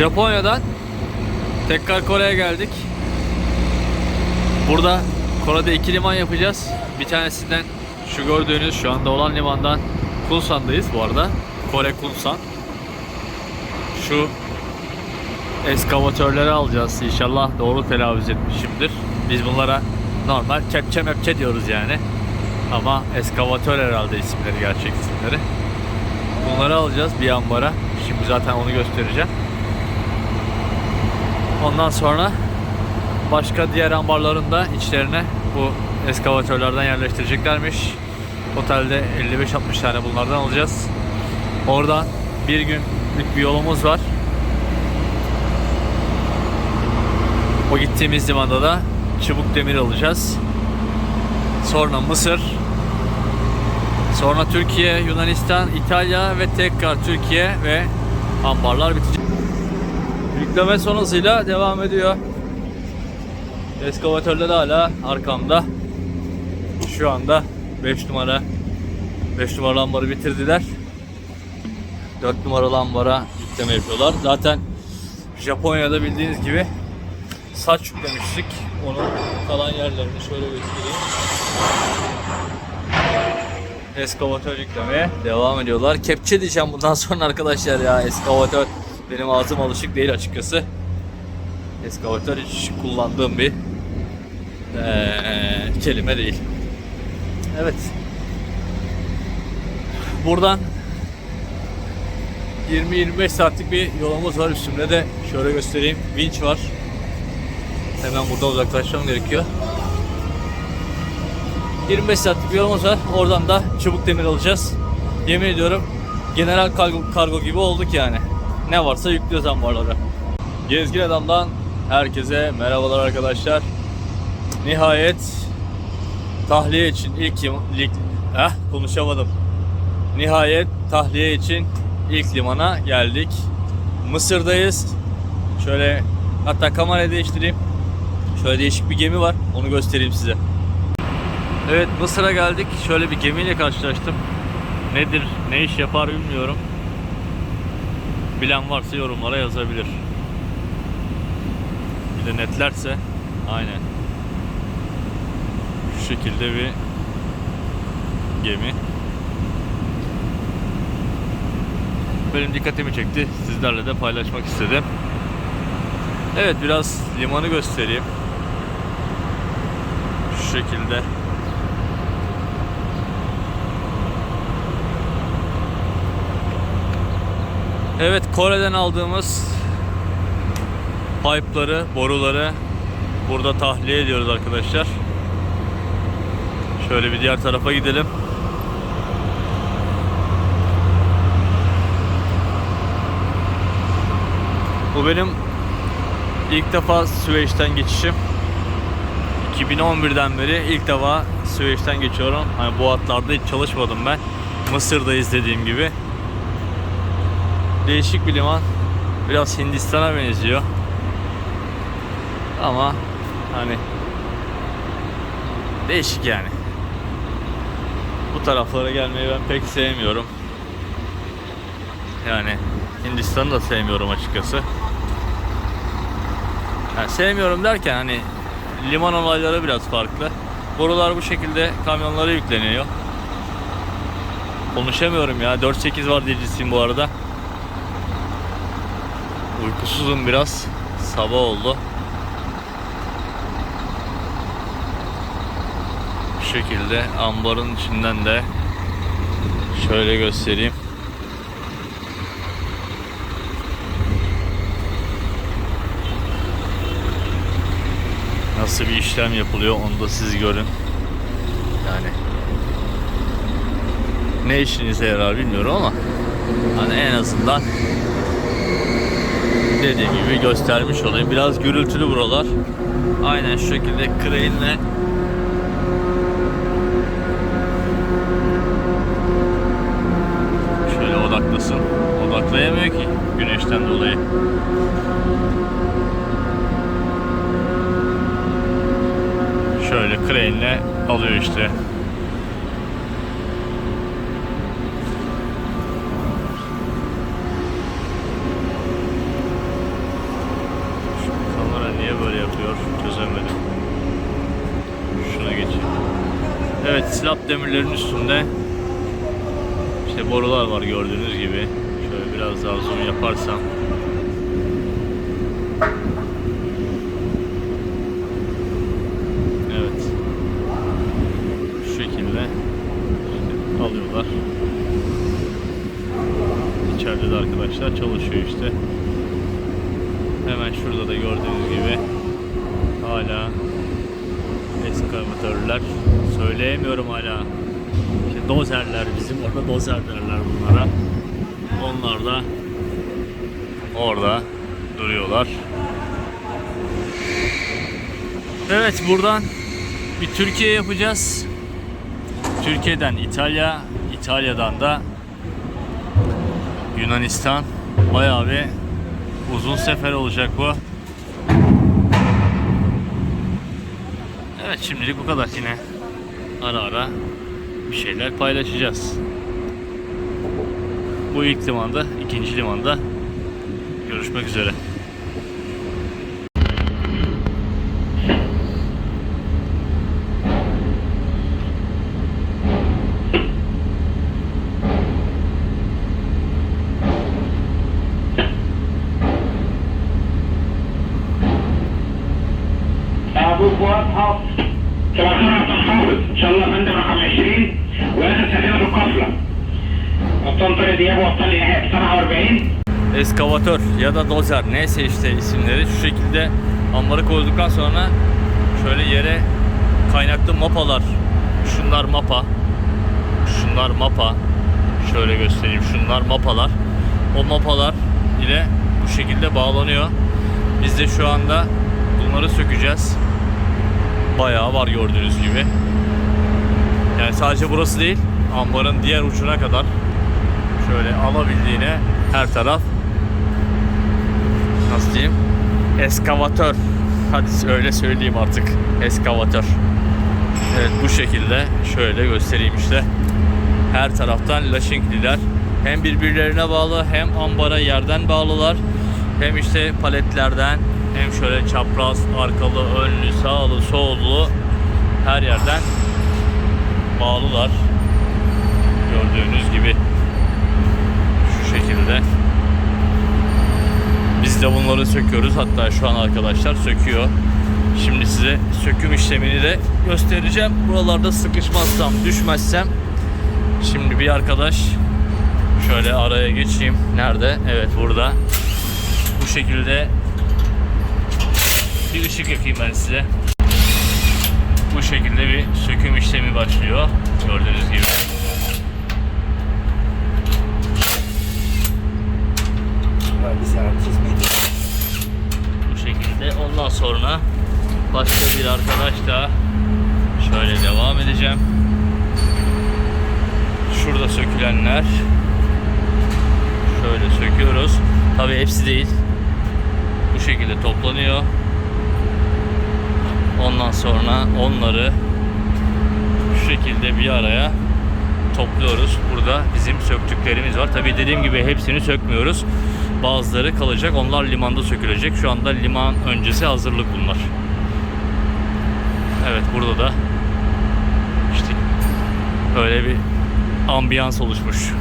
Japonya'dan tekrar Kore'ye geldik. Burada Kore'de iki liman yapacağız. Bir tanesinden şu gördüğünüz şu anda olan limandan Kunsan'dayız bu arada. Kore Kunsan. Şu eskavatörleri alacağız. İnşallah doğru telaffuz etmişimdir. Biz bunlara normal kepçe mepçe diyoruz yani. Ama eskavatör herhalde isimleri, gerçek isimleri. Bunları alacağız bir ambara. Şimdi zaten onu göstereceğim. Ondan sonra başka diğer ambarların da içlerine bu eskavatörlerden yerleştireceklermiş. Otelde 55-60 tane bunlardan alacağız. Oradan bir günlük bir yolumuz var. O gittiğimiz limanda da çubuk demir alacağız. Sonra Mısır. Sonra Türkiye, Yunanistan, İtalya ve tekrar Türkiye ve ambarlar bitecek. Yükleme son hızıyla devam ediyor. Eskavatörler hala arkamda. Şu anda 5 numara 5 numaralı ambarı bitirdiler. 4 numaralı ambara yükleme yapıyorlar. Zaten Japonya'da bildiğiniz gibi saç yüklemiştik. Onun kalan yerlerini şöyle göstereyim. Eskavatör yüklemeye devam ediyorlar. Kepçe diyeceğim bundan sonra arkadaşlar ya. Eskavatör benim ağzım alışık değil açıkçası. Eskavatör hiç kullandığım bir eee, kelime değil. Evet. Buradan 20-25 saatlik bir yolumuz var üstümde de şöyle göstereyim. Vinç var. Hemen burada uzaklaşmam gerekiyor. 25 saatlik bir yolumuz var. Oradan da çubuk demir alacağız. Yemin ediyorum general kargo, kargo gibi olduk yani. Ne varsa yüklüyoruz ambarlara. Gezgin Adam'dan herkese merhabalar arkadaşlar. Nihayet tahliye için ilk lim- lik, eh, konuşamadım. Nihayet tahliye için ilk limana geldik. Mısır'dayız. Şöyle hatta kamerayı değiştireyim. Şöyle değişik bir gemi var. Onu göstereyim size. Evet Mısır'a geldik. Şöyle bir gemiyle karşılaştım. Nedir, ne iş yapar bilmiyorum. Bilen varsa yorumlara yazabilir. Bir de netlerse aynen. Şu şekilde bir gemi. Benim dikkatimi çekti. Sizlerle de paylaşmak istedim. Evet biraz limanı göstereyim. Şu şekilde. Evet Kore'den aldığımız pipe'ları, boruları burada tahliye ediyoruz arkadaşlar. Şöyle bir diğer tarafa gidelim. Bu benim ilk defa Süveyş'ten geçişim. 2011'den beri ilk defa Süveyş'ten geçiyorum. Hani bu hatlarda hiç çalışmadım ben. Mısır'dayız dediğim gibi. Değişik bir liman. Biraz Hindistan'a benziyor. Ama hani değişik yani. Bu taraflara gelmeyi ben pek sevmiyorum. Yani Hindistan'ı da sevmiyorum açıkçası. Yani sevmiyorum derken hani liman olayları biraz farklı. Borular bu şekilde kamyonlara yükleniyor. Konuşamıyorum ya. 4-8 var diyecisiyim bu arada. Uykusuzum biraz. Sabah oldu. Bu şekilde ambarın içinden de şöyle göstereyim. Nasıl bir işlem yapılıyor onu da siz görün. Yani ne işinize yarar bilmiyorum ama hani en azından dediğim gibi göstermiş olayım. Biraz gürültülü buralar. Aynen şu şekilde crane şöyle odaklasın. Odaklayamıyor ki güneşten dolayı. Şöyle crane alıyor işte. oluyor çözemedim. Şuna geçeyim. Evet slap demirlerin üstünde işte borular var gördüğünüz gibi. Şöyle biraz daha zoom yaparsam. Evet. Şu şekilde işte alıyorlar. İçeride de arkadaşlar çalışıyor işte. Hemen şurada da gördüğünüz gibi hala eskavatörler söyleyemiyorum hala. İşte dozerler bizim orada dozer derler bunlara. Onlar da orada duruyorlar. Evet buradan bir Türkiye yapacağız. Türkiye'den İtalya, İtalya'dan da Yunanistan. Bayağı bir uzun sefer olacak bu. Evet şimdilik bu kadar yine. Ara ara bir şeyler paylaşacağız. Bu ilk limanda, ikinci limanda görüşmek üzere. ابو فؤاد حافظ صباح الخير يا استاذ حافظ ان شاء الله فندم رقم 20 واخر سفينه في القفله قبطان طارق دياب وقبطان ايهاب 47 Eskavatör ya da dozer neyse işte isimleri şu şekilde ambarı koyduktan sonra şöyle yere kaynaklı mapalar şunlar mapa şunlar mapa şöyle göstereyim şunlar mapalar o mapalar ile bu şekilde bağlanıyor biz de şu anda bunları sökeceğiz bayağı var gördüğünüz gibi. Yani sadece burası değil ambarın diğer ucuna kadar şöyle alabildiğine her taraf nasıl diyeyim eskavatör. Hadi öyle söyleyeyim artık eskavatör. Evet bu şekilde şöyle göstereyim işte. Her taraftan laşinkliler hem birbirlerine bağlı hem ambara yerden bağlılar hem işte paletlerden hem şöyle çapraz arkalı önlü sağlı sollu her yerden bağlılar gördüğünüz gibi şu şekilde biz de bunları söküyoruz. Hatta şu an arkadaşlar söküyor. Şimdi size söküm işlemini de göstereceğim. Buralarda sıkışmazsam, düşmezsem. Şimdi bir arkadaş şöyle araya geçeyim. Nerede? Evet burada. Bu şekilde bir ışık yakayım ben size. Bu şekilde bir söküm işlemi başlıyor. Gördüğünüz gibi. bu şekilde. Ondan sonra başka bir arkadaş da şöyle devam edeceğim. Şurada sökülenler şöyle söküyoruz. Tabi hepsi değil. Bu şekilde toplanıyor. Ondan sonra onları şu şekilde bir araya topluyoruz. Burada bizim söktüklerimiz var. Tabii dediğim gibi hepsini sökmüyoruz. Bazıları kalacak. Onlar limanda sökülecek. Şu anda liman öncesi hazırlık bunlar. Evet burada da işte böyle bir ambiyans oluşmuş.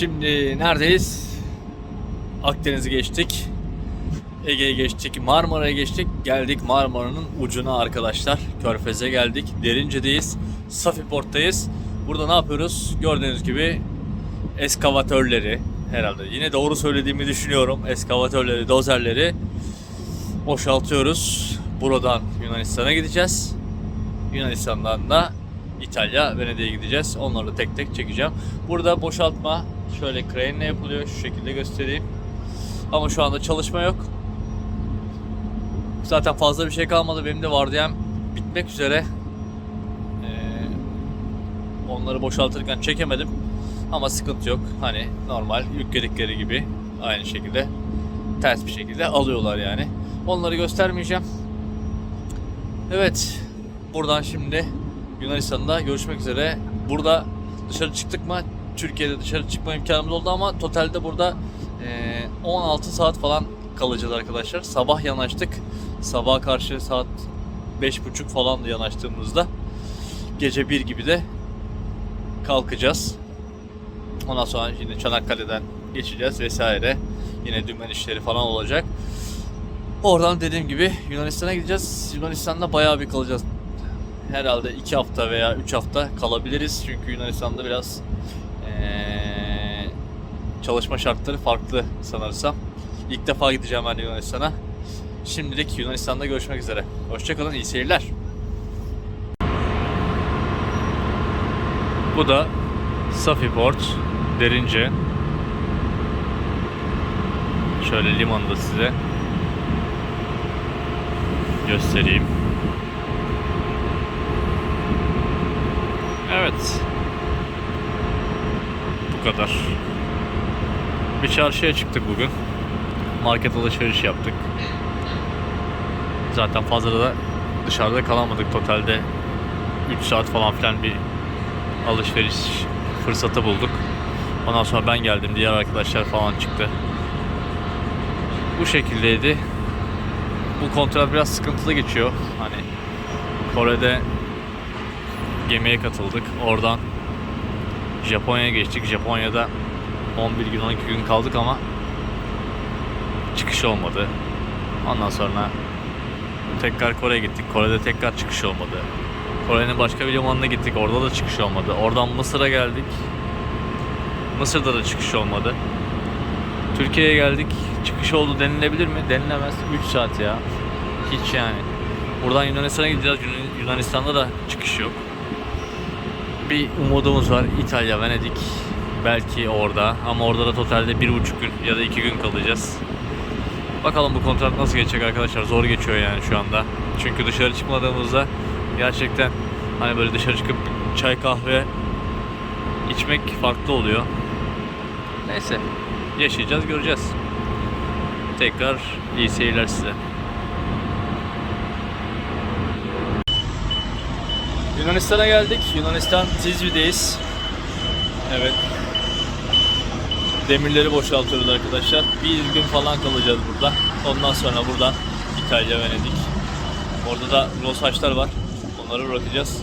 Şimdi neredeyiz? Akdeniz'i geçtik. Ege'ye geçtik, Marmara'ya geçtik. Geldik Marmara'nın ucuna arkadaşlar. Körfez'e geldik. Derince'deyiz. Safiport'tayız. Burada ne yapıyoruz? Gördüğünüz gibi eskavatörleri herhalde. Yine doğru söylediğimi düşünüyorum. Eskavatörleri, dozerleri boşaltıyoruz. Buradan Yunanistan'a gideceğiz. Yunanistan'dan da İtalya, Venedik'e gideceğiz. Onları tek tek çekeceğim. Burada boşaltma şöyle crane yapılıyor. Şu şekilde göstereyim. Ama şu anda çalışma yok. Zaten fazla bir şey kalmadı. Benim de vardiyam bitmek üzere. Ee, Onları boşaltırken çekemedim. Ama sıkıntı yok. Hani normal yükledikleri gibi aynı şekilde ters bir şekilde alıyorlar yani. Onları göstermeyeceğim. Evet. Buradan şimdi Yunanistan'da görüşmek üzere. Burada dışarı çıktık mı? Türkiye'de dışarı çıkma imkanımız oldu ama totalde burada eee, 16 saat falan kalacağız arkadaşlar. Sabah yanaştık. Sabaha karşı saat 5.30 falan da yanaştığımızda gece 1 gibi de kalkacağız. Ondan sonra yine Çanakkale'den geçeceğiz vesaire. Yine dümen işleri falan olacak. Oradan dediğim gibi Yunanistan'a gideceğiz. Yunanistan'da bayağı bir kalacağız. Herhalde 2 hafta veya 3 hafta kalabiliriz. Çünkü Yunanistan'da biraz eee, çalışma şartları farklı sanırsam. İlk defa gideceğim ben Yunanistan'a. Şimdilik Yunanistan'da görüşmek üzere. Hoşçakalın, iyi seyirler. Bu da Safi Port, Derince. Şöyle limanda size göstereyim. Evet. Kadar. Bir çarşıya çıktık bugün. Market alışveriş yaptık. Zaten fazla da dışarıda kalamadık totalde 3 saat falan filan bir alışveriş fırsatı bulduk. Ondan sonra ben geldim, diğer arkadaşlar falan çıktı. Bu şekildeydi. Bu kontrat biraz sıkıntılı geçiyor. Hani Kore'de gemiye katıldık. Oradan Japonya'ya geçtik. Japonya'da 11 gün 12 gün kaldık ama çıkış olmadı. Ondan sonra tekrar Kore'ye gittik. Kore'de tekrar çıkış olmadı. Kore'nin başka bir limanına gittik. Orada da çıkış olmadı. Oradan Mısır'a geldik. Mısır'da da çıkış olmadı. Türkiye'ye geldik. Çıkış oldu denilebilir mi? Denilemez. 3 saat ya. Hiç yani. Buradan Yunanistan'a gideceğiz. Yunan- Yunanistan'da da çıkış yok. Bir umudumuz var. İtalya, Venedik. Belki orada. Ama orada da totalde bir buçuk gün ya da iki gün kalacağız. Bakalım bu kontrat nasıl geçecek arkadaşlar. Zor geçiyor yani şu anda. Çünkü dışarı çıkmadığımızda gerçekten hani böyle dışarı çıkıp çay kahve içmek farklı oluyor. Neyse. Yaşayacağız, göreceğiz. Tekrar iyi seyirler size. Yunanistan'a geldik. Yunanistan Tizvi'deyiz. Evet. Demirleri boşaltıyoruz arkadaşlar. Bir gün falan kalacağız burada. Ondan sonra buradan İtalya, Venedik. Orada da Rosaçlar var. Onları bırakacağız.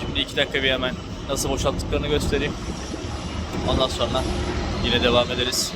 Şimdi iki dakika bir hemen nasıl boşalttıklarını göstereyim. Ondan sonra yine devam ederiz.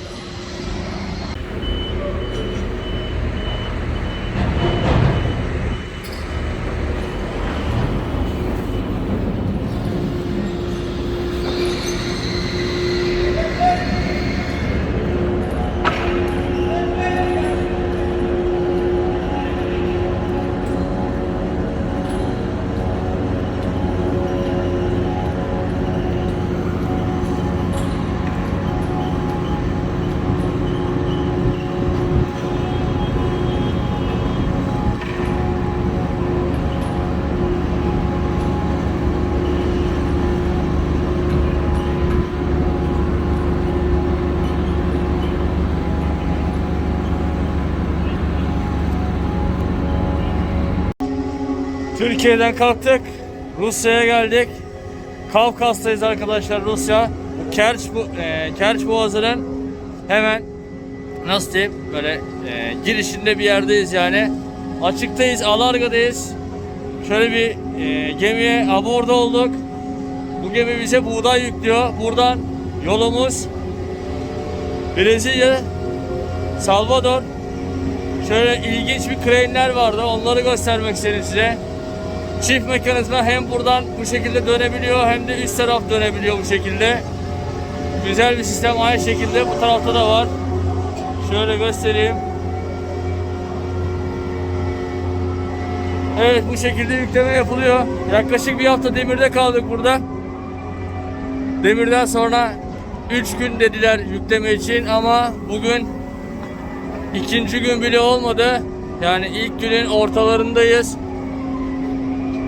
Türkiye'den kalktık. Rusya'ya geldik. Kafkas'tayız arkadaşlar Rusya. Bu Kerç, bu, e, Kerç Boğazı'nın hemen nasıl diyeyim böyle e, girişinde bir yerdeyiz yani. Açıktayız, Alarga'dayız. Şöyle bir e, gemiye aborda olduk. Bu gemi bize buğday yüklüyor. Buradan yolumuz Brezilya, Salvador. Şöyle ilginç bir crane'ler vardı. Onları göstermek istedim size. Çift mekanizma hem buradan bu şekilde dönebiliyor hem de üst taraf dönebiliyor bu şekilde. Güzel bir sistem aynı şekilde bu tarafta da var. Şöyle göstereyim. Evet bu şekilde yükleme yapılıyor. Yaklaşık bir hafta demirde kaldık burada. Demirden sonra 3 gün dediler yükleme için ama bugün ikinci gün bile olmadı. Yani ilk günün ortalarındayız.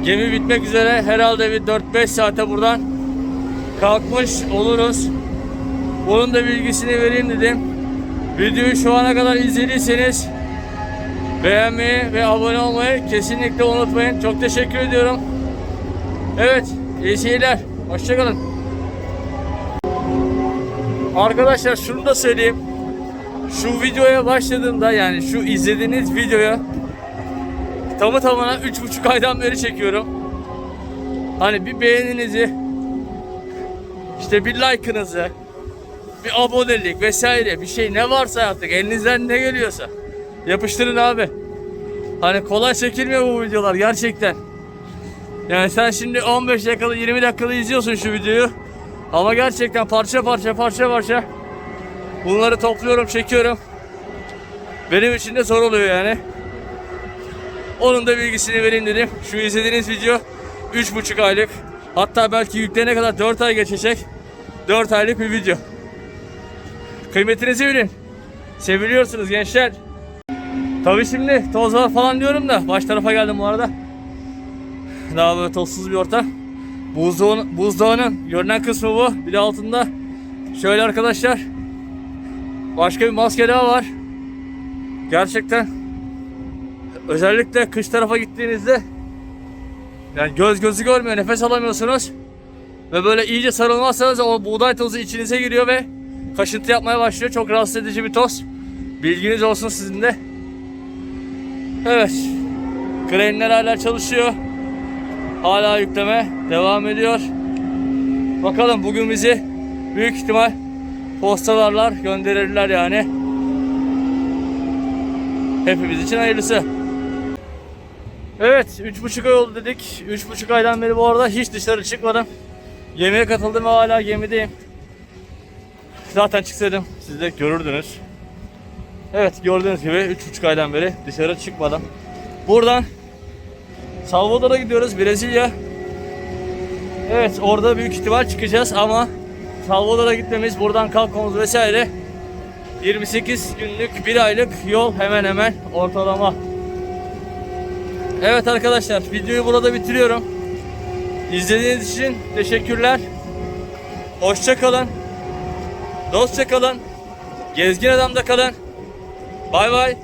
Gemi bitmek üzere herhalde bir 4-5 saate buradan kalkmış oluruz. Bunun da bilgisini vereyim dedim. Videoyu şu ana kadar izlediyseniz beğenmeyi ve abone olmayı kesinlikle unutmayın. Çok teşekkür ediyorum. Evet, iyi seyirler. Hoşçakalın. Arkadaşlar şunu da söyleyeyim. Şu videoya başladığımda yani şu izlediğiniz videoya tamı tamına 3,5 aydan beri çekiyorum. Hani bir beğeninizi işte bir like'ınızı bir abonelik vesaire bir şey ne varsa artık elinizden ne geliyorsa yapıştırın abi. Hani kolay çekilmiyor bu videolar gerçekten. Yani sen şimdi 15 dakikalı 20 dakikalı izliyorsun şu videoyu. Ama gerçekten parça parça parça parça bunları topluyorum çekiyorum. Benim için de zor oluyor yani. Onun da bilgisini vereyim dedim. Şu izlediğiniz video 3,5 aylık. Hatta belki yükleyene kadar 4 ay geçecek. 4 aylık bir video. Kıymetinizi bilin. Seviliyorsunuz gençler. Tabii şimdi toz var falan diyorum da baş tarafa geldim bu arada. Daha böyle tozsuz bir ortam. Buzdağının, buzdağının görünen kısmı bu. Bir de altında şöyle arkadaşlar. Başka bir maske daha var. Gerçekten özellikle kış tarafa gittiğinizde yani göz gözü görmüyor, nefes alamıyorsunuz. Ve böyle iyice sarılmazsanız o buğday tozu içinize giriyor ve kaşıntı yapmaya başlıyor. Çok rahatsız edici bir toz. Bilginiz olsun sizin de. Evet. Krenler hala çalışıyor. Hala yükleme devam ediyor. Bakalım bugün bizi büyük ihtimal postalarlar gönderirler yani. Hepimiz için hayırlısı. Evet, üç buçuk ay oldu dedik. Üç buçuk aydan beri bu arada hiç dışarı çıkmadım. Yemeğe katıldım ve hala gemideyim. Zaten çıksaydım siz de görürdünüz. Evet, gördüğünüz gibi üç buçuk aydan beri dışarı çıkmadım. Buradan Salvador'a gidiyoruz, Brezilya. Evet, orada büyük ihtimal çıkacağız ama Salvador'a gitmemiz, buradan kalkmamız vesaire 28 günlük, bir aylık yol hemen hemen ortalama. Evet arkadaşlar, videoyu burada bitiriyorum. İzlediğiniz için teşekkürler. Hoşça kalın. Dostça kalın. Gezgin adamda kalın. Bay bay.